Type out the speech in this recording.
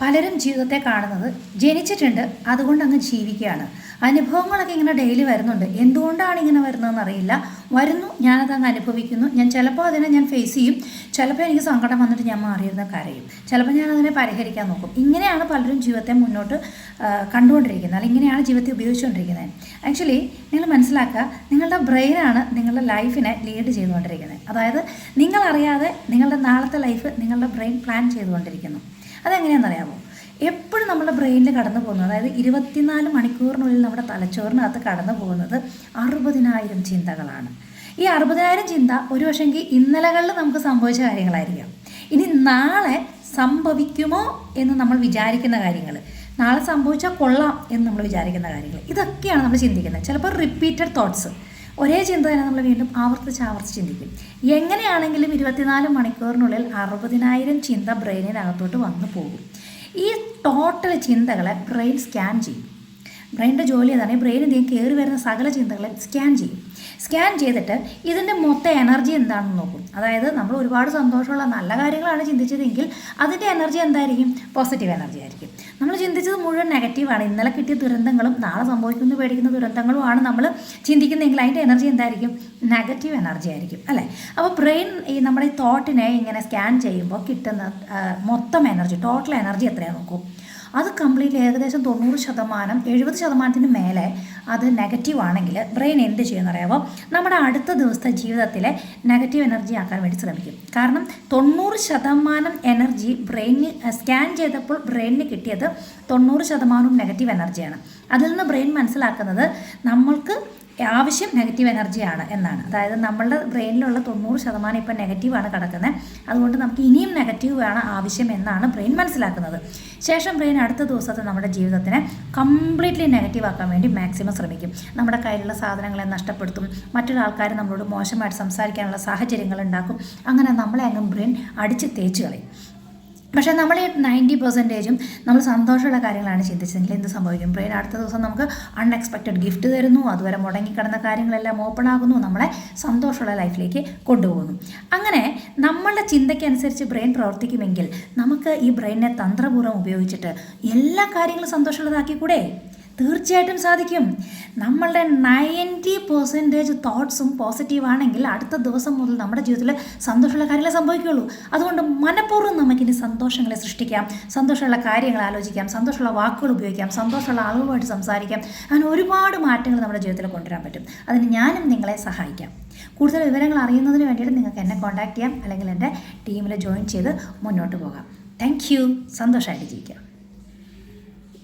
പലരും ജീവിതത്തെ കാണുന്നത് ജനിച്ചിട്ടുണ്ട് അതുകൊണ്ട് അങ്ങ് ജീവിക്കുകയാണ്. അനുഭവങ്ങളൊക്കെ ഇങ്ങനെ ഡെയിലി വരുന്നുണ്ട്. എന്തുകൊണ്ടാണ് ഇങ്ങനെ വരുന്നതെന്ന് അറിയില്ല വരുന്നു ഞാനത് അങ്ങ് അനുഭവിക്കുന്നു. ഞാൻ ചിലപ്പോൾ അതിനെ ഞാൻ ഫേസ് ചെയ്യും. ചിലപ്പോൾ എനിക്ക് സങ്കടം വന്നിട്ട് ഞാൻ മാറിയിരുന്ന കരയും. ചിലപ്പോൾ ഞാൻ അതിനെ പരിഹരിക്കാൻ നോക്കും. ഇങ്ങനെയാണ് പലരും ജീവിതത്തെ മുന്നോട്ട് കണ്ടുകൊണ്ടിരിക്കുന്നത്. അല്ലെങ്കിൽ ഇങ്ങനെയാണ് ജീവിതത്തെ ഉപയോഗിച്ചുകൊണ്ടിരിക്കുന്നത്. ആക്ച്വലി നിങ്ങൾ മനസ്സിലാക്കുക നിങ്ങളുടെ ബ്രെയിനാണ് നിങ്ങളുടെ ലൈഫിനെ ലീഡ് ചെയ്തുകൊണ്ടിരിക്കുന്നത്. അതായത് നിങ്ങളറിയാതെ നിങ്ങളുടെ നാളത്തെ ലൈഫ് നിങ്ങളുടെ ബ്രെയിൻ പ്ലാൻ ചെയ്തുകൊണ്ടിരിക്കുന്നു. അതെങ്ങനെയാണെന്നറിയാമോ എപ്പോഴും നമ്മുടെ ബ്രെയിനിൽ കടന്നു പോകുന്നത്. അതായത് ഇരുപത്തിനാല് മണിക്കൂറിനുള്ളിൽ നമ്മുടെ തലച്ചോറിനകത്ത് കടന്നു പോകുന്നത് അറുപതിനായിരം ചിന്തകളാണ്. ഈ അറുപതിനായിരം ചിന്ത ഒരു പക്ഷേങ്കിൽ ഇന്നലകളിൽ നമുക്ക് സംഭവിച്ച കാര്യങ്ങളായിരിക്കാം. ഇനി നാളെ സംഭവിക്കുമോ എന്ന് നമ്മൾ വിചാരിക്കുന്ന കാര്യങ്ങൾ നാളെ സംഭവിച്ചാൽ കൊള്ളാം എന്ന് നമ്മൾ വിചാരിക്കുന്ന കാര്യങ്ങൾ ഇതൊക്കെയാണ് നമ്മൾ ചിന്തിക്കുന്നത്. ചിലപ്പോൾ റിപ്പീറ്റഡ് തോട്ട്സ് ഒരേ ചിന്ത തന്നെ നമ്മൾ വീണ്ടും ആവർത്തിച്ച് ആവർത്തിച്ച് ചിന്തിക്കും. എങ്ങനെയാണെങ്കിലും ഇരുപത്തിനാല് മണിക്കൂറിനുള്ളിൽ അറുപതിനായിരം ചിന്ത ബ്രെയിനിനകത്തോട്ട് വന്നു പോകും. ഈ ടോട്ടൽ ചിന്തകളെ ബ്രെയിൻ സ്കാൻ ചെയ്യും. ബ്രെയിനിന്റെ ജോലി എന്താണ്? നിന്ന് കയറി വരുന്ന സകല ചിന്തകളെ സ്കാൻ ചെയ്യും. സ്കാൻ ചെയ്തിട്ട് ഇതിന്റെ മൊത്തം എനർജി എന്താണെന്ന് നോക്കും. അതായത് നമ്മൾ ഒരുപാട് സന്തോഷമുള്ള നല്ല കാര്യങ്ങളാണ് ചിന്തിച്ചതെങ്കിൽ അതിന്റെ എനർജി എന്തായിരിക്കും? പോസിറ്റീവ് എനർജി ആയിരിക്കും. നമ്മൾ ചിന്തിച്ചത് മുഴുവൻ നെഗറ്റീവാണ് ഇന്നലെ കിട്ടിയ ദുരന്തങ്ങളും നാളെ സംഭവിക്കുന്നു പേടിക്കുന്ന ദുരന്തങ്ങളുമാണ് നമ്മൾ ചിന്തിക്കുന്നതെങ്കിൽ അതിന്റെ എനർജി എന്തായിരിക്കും? നെഗറ്റീവ് എനർജി ആയിരിക്കും. അല്ലേ? അപ്പോൾ ബ്രെയിൻ ഈ നമ്മുടെ ഈ തോട്ടിനെ ഇങ്ങനെ സ്കാൻ ചെയ്യുമ്പോൾ കിട്ടുന്ന മൊത്തം എനർജി ടോട്ടൽ എനർജി എത്രയാണ് നോക്കും? അത് കംപ്ലീറ്റ് ഏകദേശം തൊണ്ണൂറ് ശതമാനം എഴുപത് ശതമാനത്തിന് മേലെ അത് നെഗറ്റീവ് ആണെങ്കിൽ ബ്രെയിൻ എന്ത് ചെയ്യുമെന്ന് അറിയാമോ നമ്മുടെ അടുത്ത ദിവസത്തെ ജീവിതത്തിലെ നെഗറ്റീവ് എനർജി ആക്കാൻ വേണ്ടി ശ്രമിക്കും. കാരണം തൊണ്ണൂറ് ശതമാനം എനർജി ബ്രെയിനിന് സ്കാൻ ചെയ്തപ്പോൾ ബ്രെയിനിന് കിട്ടിയത് തൊണ്ണൂറ് ശതമാനവും നെഗറ്റീവ് എനർജിയാണ് അതിൽ നിന്ന് ബ്രെയിൻ മനസ്സിലാക്കുന്നത് നമ്മൾക്ക് ആവശ്യം നെഗറ്റീവ് എനർജിയാണ് എന്നാണ്. അതായത് നമ്മളുടെ ബ്രെയിനിലുള്ള തൊണ്ണൂറ് ശതമാനം ഇപ്പം നെഗറ്റീവാണ് കിടക്കുന്നത്. അതുകൊണ്ട് നമുക്ക് ഇനിയും നെഗറ്റീവ് വേണം ആവശ്യം എന്നാണ് ബ്രെയിൻ മനസ്സിലാക്കുന്നത്. ശേഷം ബ്രെയിൻ അടുത്ത ദിവസത്തെ നമ്മുടെ ജീവിതത്തിനെ കംപ്ലീറ്റ്ലി നെഗറ്റീവ് ആക്കാൻ വേണ്ടി മാക്സിമം ശ്രമിക്കും. നമ്മുടെ കയ്യിലുള്ള സാധനങ്ങളെ നഷ്ടപ്പെടുത്തും. മറ്റൊരാൾക്കാർ നമ്മളോട് മോശമായിട്ട് സംസാരിക്കാനുള്ള സാഹചര്യങ്ങൾ ഉണ്ടാക്കും. അങ്ങനെ നമ്മളെ അങ്ങ് ബ്രെയിൻ അടിച്ച് തേച്ച് കളയും. പക്ഷേ നമ്മൾ ഈ നയന്റി പെർസെന്റേജും നമ്മൾ സന്തോഷമുള്ള കാര്യങ്ങളാണ് ചിന്തിച്ചതെങ്കിൽ എന്ത് സംഭവിക്കും? ബ്രെയിൻ അടുത്ത ദിവസം നമുക്ക് അൺഎക്സ്പെക്റ്റഡ് ഗിഫ്റ്റ് തരുന്നു അതുവരെ മുടങ്ങിക്കിടന്ന കാര്യങ്ങളെല്ലാം ഓപ്പൺ ആകുന്നു നമ്മളെ സന്തോഷമുള്ള ലൈഫിലേക്ക് കൊണ്ടുപോകുന്നു. അങ്ങനെ നമ്മളുടെ ചിന്തയ്ക്കനുസരിച്ച് ബ്രെയിൻ പ്രവർത്തിക്കുമെങ്കിൽ നമുക്ക് ഈ ബ്രെയിനിനെ തന്ത്രപൂർവം ഉപയോഗിച്ചിട്ട് എല്ലാ കാര്യങ്ങളും സന്തോഷമുള്ളതാക്കി കൂടെ തീർച്ചയായിട്ടും സാധിക്കും. നമ്മളുടെ നയന്റി പെർസെന്റേജ് തോട്ട്സും പോസിറ്റീവ് ആണെങ്കിൽ അടുത്ത ദിവസം മുതൽ നമ്മുടെ ജീവിതത്തിൽ സന്തോഷമുള്ള കാര്യങ്ങളെ സംഭവിക്കുകയുള്ളൂ. അതുകൊണ്ട് മനഃപൂർവം നമുക്കിനി സന്തോഷങ്ങളെ സൃഷ്ടിക്കാം. സന്തോഷമുള്ള കാര്യങ്ങൾ ആലോചിക്കാം. സന്തോഷമുള്ള വാക്കുകൾ ഉപയോഗിക്കാം. സന്തോഷമുള്ള ആളുകളുമായിട്ട് സംസാരിക്കാം. അങ്ങനെ ഒരുപാട് മാറ്റങ്ങൾ നമ്മുടെ ജീവിതത്തിൽ കൊണ്ടുവരാൻ പറ്റും. അതിന് ഞാനും നിങ്ങളെ സഹായിക്കാം. കൂടുതൽ വിവരങ്ങൾ അറിയുന്നതിന് വേണ്ടിയിട്ട് നിങ്ങൾക്ക് എന്നെ കോൺടാക്റ്റ് ചെയ്യാം. അല്ലെങ്കിൽ എന്റെ ടീമിൽ ജോയിൻ ചെയ്ത് മുന്നോട്ട് പോകാം. താങ്ക് യു സന്തോഷമായിട്ട് ജീവിക്കാം.